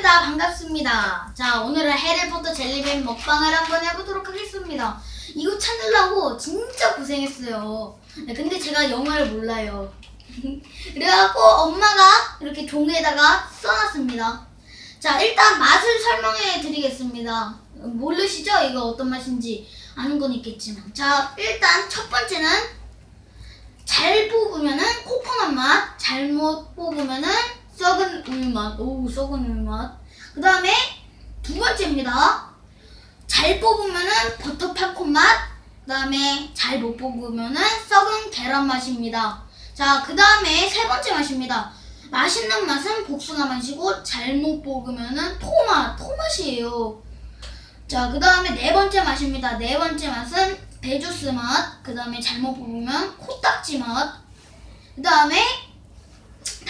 반갑습니다. 반갑습니다. 자, 오늘은 해리포터 젤리맨 먹방을 한번 해보도록 하겠습니다. 이거 찾느라고 진짜 고생했어요. 네, 근데 제가 영어를 몰라요. 그래갖고 엄마가 이렇게 종이에다가 써놨습니다. 자, 일단 맛을 설명해 드리겠습니다. 모르시죠? 이거 어떤 맛인지 아는 건 있겠지만. 자, 일단 첫 번째는 잘 뽑으면은 코코넛 맛, 잘못 뽑으면은 썩은 우유 맛. 오, 썩은 우유 맛. 그 다음에 두 번째입니다. 잘 뽑으면은 버터 팝콘 맛. 그 다음에 잘 못 뽑으면은 썩은 계란 맛입니다. 자, 그 다음에 세 번째 맛입니다. 맛있는 맛은 복숭아 맛이고 잘못 뽑으면은 토맛, 토맛이에요. 자, 그 다음에 네 번째 맛입니다. 네 번째 맛은 배주스 맛. 그 다음에 잘못 뽑으면 코딱지 맛. 그 다음에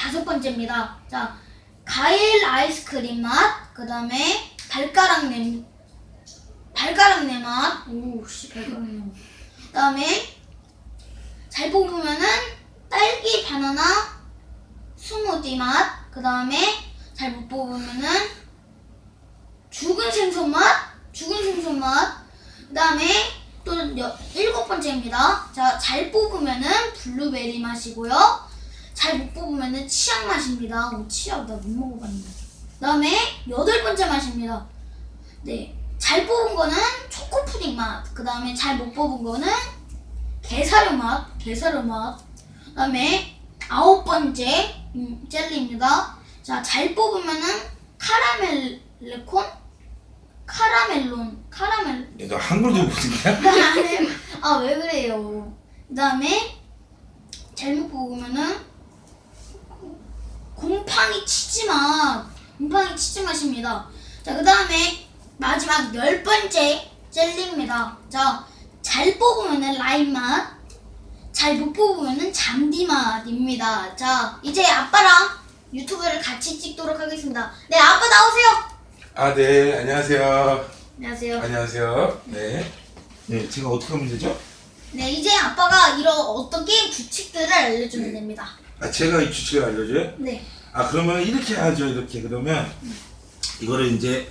다섯 번째입니다. 자, 과일 아이스크림 맛. 그 다음에 발가락 냄, 발가락 내 맛. 오, 씨, 발가락. 그 다음에 잘 뽑으면은 딸기 바나나 스무디 맛. 그 다음에 잘 못 뽑으면은 죽은 생선 맛. 죽은 생선 맛. 그 다음에 또 여- 일곱 번째입니다. 자, 잘 뽑으면은 블루베리 맛이고요. 잘 못 뽑으면은 치약 맛입니다. 오, 치약 나 못 먹어봤는데. 그 다음에 여덟 번째 맛입니다. 네. 잘 뽑은 거는 초코 푸딩 맛. 그 다음에 잘 못 뽑은 거는 게사료 맛. 게사료 맛. 그 다음에 아홉 번째 음, 젤리입니다. 자, 잘 뽑으면은 카라멜 레콘? 카라멜론. 카라멜. 너 한글도 못쓰냐? 아, 왜 그래요? 그 다음에 잘못 뽑으면은 곰팡이 치즈 맛. 곰팡이 치즈 맛입니다. 자, 그 다음에 마지막 열 번째 젤리입니다. 자, 잘 뽑으면은 라임 맛. 잘 못 뽑으면은 잠디 맛입니다. 자, 이제 아빠랑 유튜브를 같이 찍도록 하겠습니다. 네, 아빠 나오세요. 아, 네, 안녕하세요. 안녕하세요. 안녕하세요. 네. 네, 제가 어떻게 하면 되죠? 네, 이제 아빠가 이런 어떤 게임 규칙들을 알려주면 됩니다. 아, 제가 이 규칙을 알려줘요? 네. 아, 그러면 이렇게 하죠, 이렇게. 그러면 이거를 이제,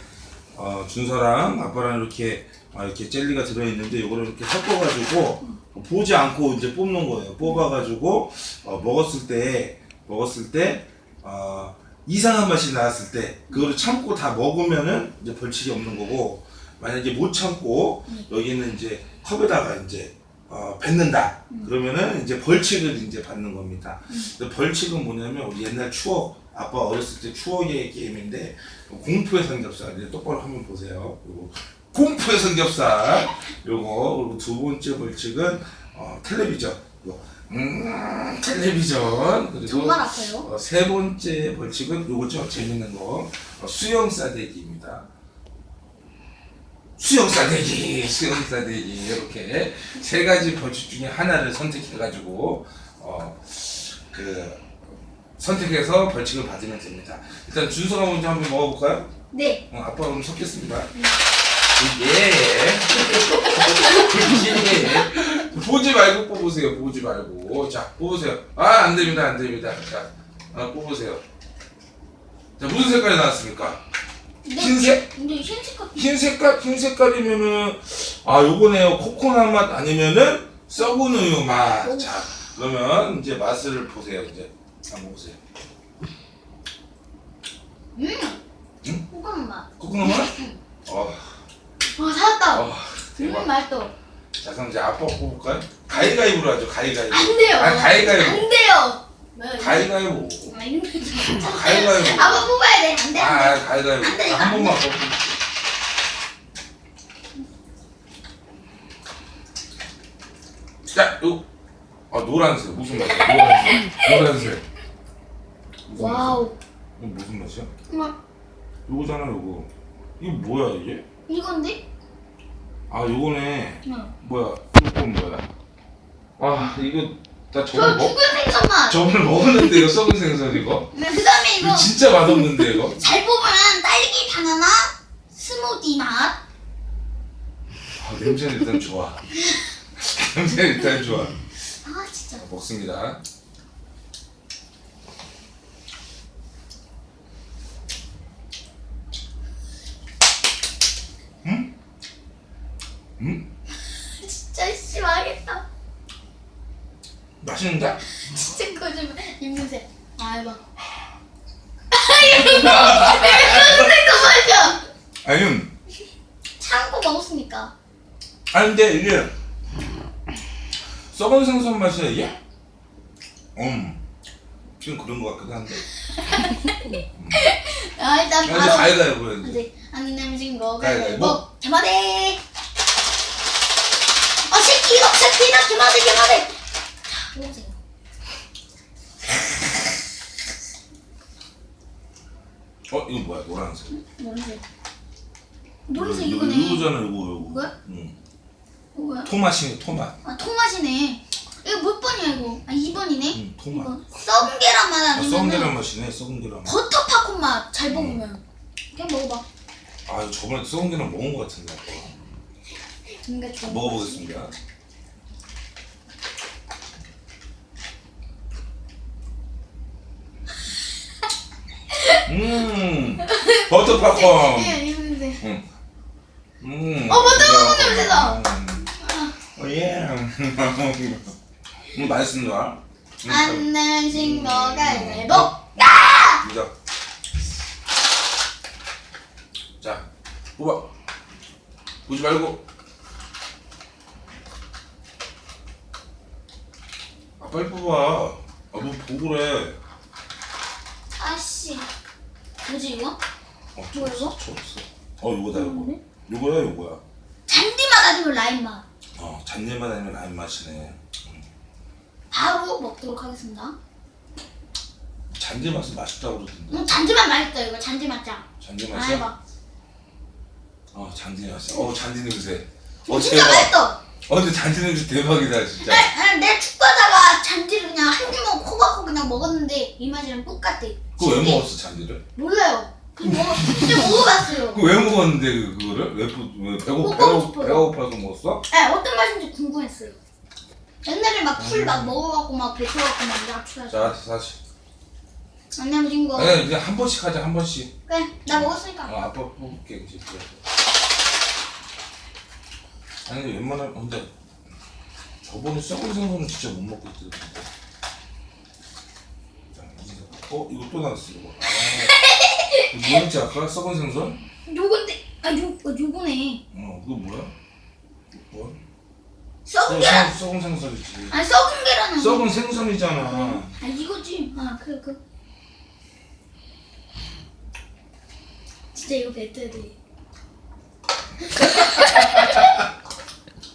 어, 준서랑 아빠랑 이렇게, 아, 이렇게 젤리가 들어있는데 이거를 이렇게 섞어가지고 보지 않고 이제 뽑는 거예요. 뽑아가지고, 어, 먹었을 때, 먹었을 때, 어, 이상한 맛이 나왔을 때, 그거를 참고 다 먹으면은 이제 벌칙이 없는 거고, 만약에 못 참고, 여기는 이제 컵에다가 이제, 어, 뱉는다. 그러면은 이제 벌칙을 이제 받는 겁니다. 근데 벌칙은 뭐냐면 우리 옛날 추억, 아빠 어렸을 때 추억의 게임인데 공포의 삼겹살 이제 똑바로 한번 보세요. 그리고 공포의 삼겹살 요거 그리고 두 번째 벌칙은 어, 텔레비전. 요거. 음, 텔레비전 그리고. 어, 세 번째 벌칙은 요거죠 재밌는 거 어, 수영 싸대기입니다. 수영 싸대기, 수영 싸대기 이렇게 세 가지 벌칙 중에 하나를 선택해가지고 어 그 선택해서 벌칙을 받으면 됩니다. 일단 준서가 먼저 한번 먹어볼까요? 네. 어, 아빠 그럼 섞겠습니다. 예. 예. 보지 말고 뽑으세요. 보지 말고. 자, 뽑으세요. 아, 안 됩니다. 안 됩니다. 자, 아, 뽑으세요. 자, 무슨 색깔이 나왔습니까? 흰색? 근데 흰색 같은. 흰 색깔, 흰 색깔이면은, 아, 요거네요. 코코넛 맛 아니면은 썩은 우유 맛. 자, 그러면 이제 맛을 보세요. 이제. 한번 보세요. 음. 응? 호감 맛. 코코넛 맛? 어, 와 사왔다. 어, 대박. 음 맛도. 자 그럼 이제 아빠 뽑을까요? 가위가위보로 하죠 가위가위보 안 돼요. 아 가위가위보 안 돼요. 왜? 가위가위보 아, 힘들죠. 아, 가위가위보 아빠 뽑아야 돼. 안 돼. 안 돼. 아 안 돼, 이거 한안 번만 돼. 뽑고 자, 요, 아 노란색 무슨 맛이야? 노란색, 노란색. 무슨 와우. 맛이야? 이거 무슨 맛이야? 막 요거잖아 요거. 이거 뭐야 이게? 이건데? 아 요거네. 응. 뭐야? 이건 뭐야? 아 이거 나 저걸 저먹 뭐- 죽은 생선만. 저걸 먹었는데요, 썩은 생선 이거? 네, 그다음에 이거 진짜 맛없는데 이거? 잘 뽑으면 딸기 바나나 스무디 맛. 아, 냄새는 일단 좋아. 냄새는 일단 좋아. 아 진짜. 먹습니다. 음? 음? 맛있는데? 진짜 거짓말. 입냄새. 아 해봐. 내가 마셔. 아니, 참고 먹었으니까. 아니 근데 이게 썩은 생선 맛이야 이게? 음, 좀 그런 것 같기도 한데. 아 일단 이제 바로. 가위가위보 해야지. 이제 안 냄진 거 가위바위보. 가위바위보. 개마대. 어 새끼 너 새끼다 개마대 개마대. 어 이거 뭐야 노란색. 노란색. 노란색 이거, 이거네. 이거잖아 이거 이거. 뭐야? 응. 뭐야? 토마시네 토맛. 아 토맛이네. 이거 몇 번이야 이거? 아 2번이네. 응. 이거 썩은 계란 맛 아, 아니면 썩은 계란 맛이네 썩은 계란 맛. 버터 팝콘 맛 잘 먹으면. 그냥 먹어봐. 아 이거 저번에 썩은 계란 먹은 것 같은데 아까. 뭔가 좋아. 먹어보겠습니다. 음 버터 팝콘. 예, 이거 냄새. 음. 음. 어, 버터 팝콘 냄새다. 음. 어, 예. 음, 맛있습니다. 음, 안 내신 거 가위바위보. 이자. 자, 뽑아. 보지 말고. 아, 빨리 뽑아. 아, 뭐 보고 그래. 아씨. 뭐지 이거? 어, 뭐야, 저 이거? 없어, 저 없어. 어, 요거다, 요거. 뭐네? 요거야, 요거야. 잔디 맛 아니면 라임 맛. 어, 잔내만 아니면 라임 맛이네. 바로 먹도록 하겠습니다. 잔디 맛은 맛있다고 그러던데. 음, 잔디 맛 맛있다 이거 잔디 맛짱. 잔디 아 맛이야? 해봐. 어, 잔디 맛이야. 어, 잔디 냄새. 어, 진짜 대박. 맛있어. 어, 근데 잔디 냄새 대박이다, 진짜. 내, 내 축구하다가 잔디를 그냥 한 주먹 그냥 먹었는데 이 맛이랑 똑같아. 그거 왜 먹었어, 잔디를? 몰라요. 그냥 진짜 먹어봤어요. 그거 왜 먹었는데 그, 그거를? 왜, 부- 왜 배고 먹고 배고 싶어요. 배가 고파서 먹었어? 네, 어떤 맛인지 궁금했어요. 옛날에 막 풀 막 먹어갖고 막 뱉어갖고 막 야추해서. 자 다시. 안 내면 거. 아니 그냥 한 번씩 하자 한 번씩. 그래, 나 먹었으니까. 어, 아빠 뽑을게 이제. 아니 웬만하면 근데 저번에 썩은 생선은 진짜 못 먹고 있더라고. 어 이거 또 나왔어 이거. 아, 이거 뭐였지 아까 썩은 생선? 요건데, 아, 요, 어, 요거네. 어 그거 뭐야? 뭐? 썩은 어, 계란. 썩- 썩은 생선이지. 아니, 썩은 계란 아니야. 썩은 생선이잖아. 아, 이거지. 아, 그, 그. 진짜 이거 뱉어야 돼.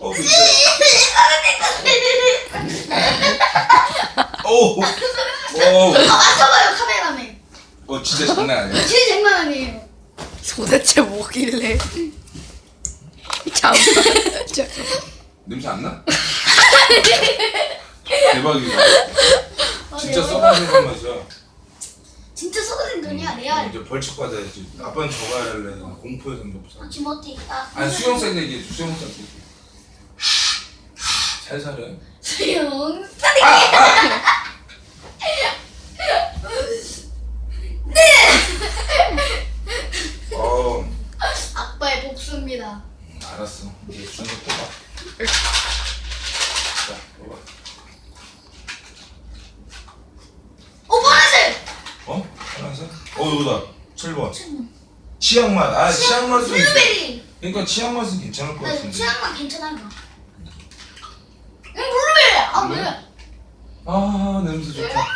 어, 근데. 오, 오, 아, 맞춰봐요, 카메라맨. 어, 진짜 장난 아니야. 진짜 장난 아니에요. 도대체 뭐길래 잠깐 저- 냄새 안 나? 대박이다. 아, 진짜 네. 썩은 생선 맛이야. 진짜 썩은 생선이야, 레알. 이제 벌칙 받아야지. 아빠는 저거 할래. 공포의 삼겹살. 아, 지모티. 아, 아니 수영생 얘기해. 수영생 얘기. 잘 살아요. 수영. 어, 아빠의 복수입니다. 알았어. 이제 순서 뽑아. 자, 뽑아. 오, 파란색! 어? 파란색? 어, 여기다. 7번. 치약 맛. 아, 치약 맛은. 이제- 블루베리. 그러니까 치약 맛은 괜찮을 것 네, 같은데. 취향만 괜찮아요. 응, 블루베리! 아, 왜? 아 냄새 좋다.